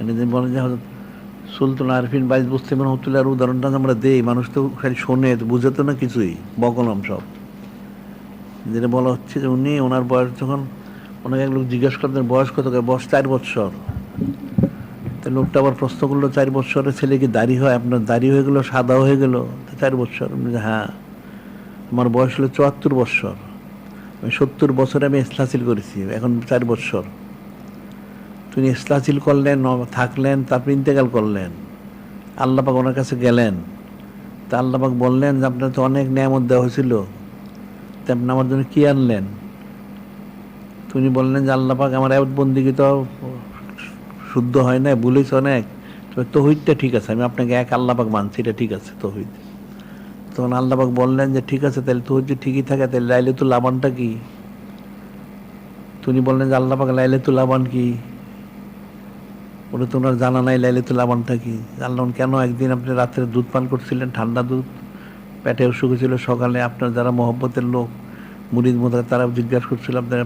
মানে যে বলেন যে হযরত সুলতান আরফিন বাইজ বুঝতে রহমতুল্লাহর উদাহরণটা আমরা দেই, মানুষ তো খালি শোনে বুঝে তো না কিছুই, বকলম সব। যেটা বলা হচ্ছে যে উনি, ওনার বয়স যখন ওনাকে এক লোক জিজ্ঞেস করতেন বয়স কত? বয়স চার বৎসর। তো লোকটা আবার প্রশ্ন করল, চার বৎসরের ছেলে কি দাড়ি হয়? আপনার দাড়ি হয়ে গেলো, সাদা হয়ে গেল? চার বৎসর। হ্যাঁ। আমার বয়স হলো চুয়াত্তর বৎসর। আমি সত্তর বছরে আমি ইসলাসিল করেছি, এখন চার বৎসর। তিনি ইসলাসিল করলেন থাকলেন, তারপর ইন্তেকাল করলেন। আল্লাপাক ওনার কাছে গেলেন। তা আল্লাপাক বললেন যে, আপনার তো অনেক নিয়ামত দেওয়া হয়েছিল। তা আপনি আমার জন্য কী আনলেন? তুমি বললেন যে আল্লাপাক আমার এত বন্দিগি তো শুদ্ধ হয় না বলেছ অনেক। তবে তহিদটা ঠিক আছে, আমি আপনাকে এক আল্লাপাক মানছি, এটা ঠিক আছে, তহিদ। তখন আল্লাপাক বললেন যে, ঠিক আছে, তাহলে তহিদ যদি ঠিকই থাকে, তাহলে লাইলেতুল লাবানটা কি? তুমি বললেন যে আল্লাপাক লাইলেতুল লাবান কি? ওটা তোমার জানা নাই লাইলেতুল লাবানটা কি? জানলাম, কেন একদিন আপনি রাত্রে দুধ পান করছিলেন, ঠান্ডা দুধ? পেটে অসুখ হয়েছিল সকালে, আপনার যারা মহব্বতের লোক, মুরিদ মোদা তারা জিজ্ঞাসা করছিল, আপনার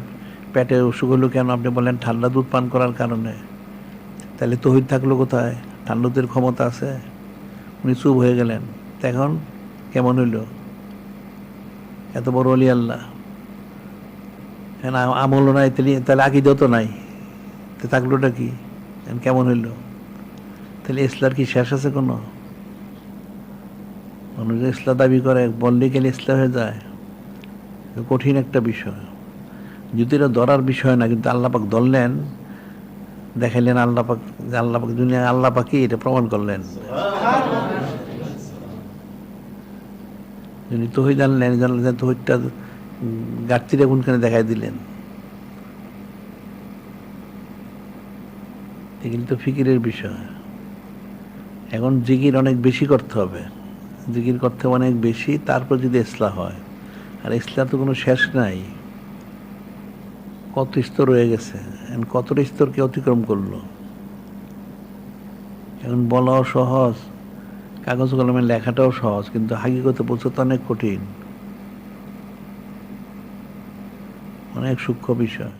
পেটে অসুখ হলো কেন? আপনি বললেন, ঠান্ডা দুধ পান করার কারণে। তাহলে তহিদ থাকল কোথায়? ঠান্ডা দুধের ক্ষমতা আছে? উনি চুপ হয়ে গেলেন। তা এখন কেমন হইল? এত বড় অলি আল্লাহ। আ- আমলও নাই, তাহলে তাহলে আকিদাও তো নাই। তো থাকলোটা কি? কেমন হইল? তাহলে ইসলার কি শেষ আছে কোনো? মানুষ ইসলা দাবি করে বললে গেলে ইসলা হয়ে যায়। কঠিন একটা বিষয়। যদি এটা ধরার বিষয় না, কিন্তু আল্লাপাক ধরলেন, দেখাইলেন আল্লাপাক আল্লাপাক দুনিয়া আল্লাপাকই এটা প্রমাণ করলেন। যিনি তহিদ আনলেন জানলেন তহিদটা গাছটিরে কোনখানে দেখাই দিলেন। এগুলি তো ফিকিরের বিষয়। এখন জিকির অনেক বেশি করতে হবে। জিকির করতে অনেক বেশি, তারপর যদি ইসলাম হয়। আর ইসলাম তো কোনো শেষ নাই। কত স্তর রয়ে গেছে। কতটা স্তরকে অতিক্রম করল? এখন বলাও সহজ, কাগজ কলমে লেখাটাও সহজ, কিন্তু হাগি হাকিগতে পৌঁছতে অনেক কঠিন। অনেক সূক্ষ্ম বিষয়।